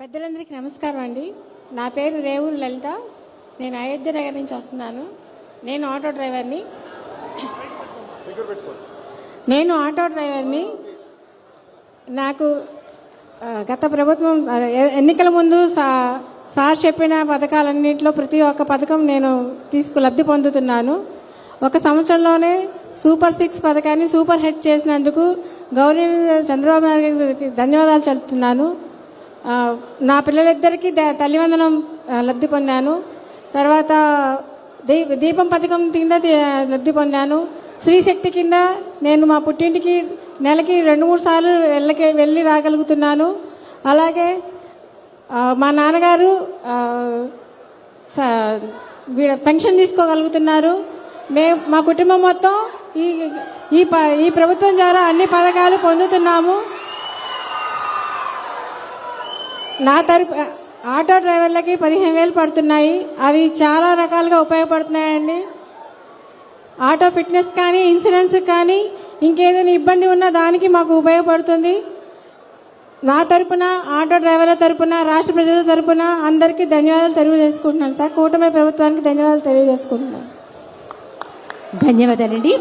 పెద్దలందరికీ నమస్కారం అండి. నా పేరు రేవూరు లలిత. నేను అయోధ్య నగర్ నుంచి వస్తున్నాను. నేను ఆటో డ్రైవర్ని. నేను ఆటో డ్రైవర్ని. నాకు గత ప్రభుత్వం ఎన్నికల ముందు సా- సార్ చెప్పిన పథకాలన్నింటిలో ప్రతి ఒక్క పథకం నేను తీసుకు లబ్ధి పొందుతున్నాను. ఒక సంవత్సరంలోనే సూపర్ సిక్స్ పథకాన్ని సూపర్ హిట్ చేసినందుకు గౌరీ చంద్రబాబు నాయుడు గారికి ధన్యవాదాలు చెబుతున్నాను నా పిల్లలిద్దరికీ ద- తల్లివందనం లబ్ధి పొందాను. తర్వాత దీ దీపం పథకం కింద లబ్ధి పొందాను. స్త్రీశక్తి కింద నేను మా పుట్టింటికి నెలకి రెండు మూడు సార్లు వెళ్ళకి వెళ్ళి రాగలుగుతున్నాను. అలాగే మా నాన్నగారు పెన్షన్ తీసుకోగలుగుతున్నారు. మే మా కుటుంబం మొత్తం ఈ ఈ ప- ఈ ప్రభుత్వం ద్వారా అన్ని పథకాలు పొందుతున్నాము. నా తరపు ఆటో డ్రైవర్లకి పదిహేను వేలు పడుతున్నాయి. అవి చాలా రకాలుగా ఉపయోగపడుతున్నాయండి. ఆటో ఫిట్నెస్ కానీ ఇన్సూరెన్స్ కానీ ఇంకేదైనా ఇబ్బంది ఉన్నా దానికి మాకు ఉపయోగపడుతుంది. నా తరపున ఆటో డ్రైవర్ల తరపున రాష్ట్ర ప్రజల తరపున అందరికీ ధన్యవాదాలు తెలియజేసుకుంటున్నాను సార్. కూటమి ప్రభుత్వానికి ధన్యవాదాలు తెలియజేసుకుంటున్నాను. ధన్యవాదాలండి.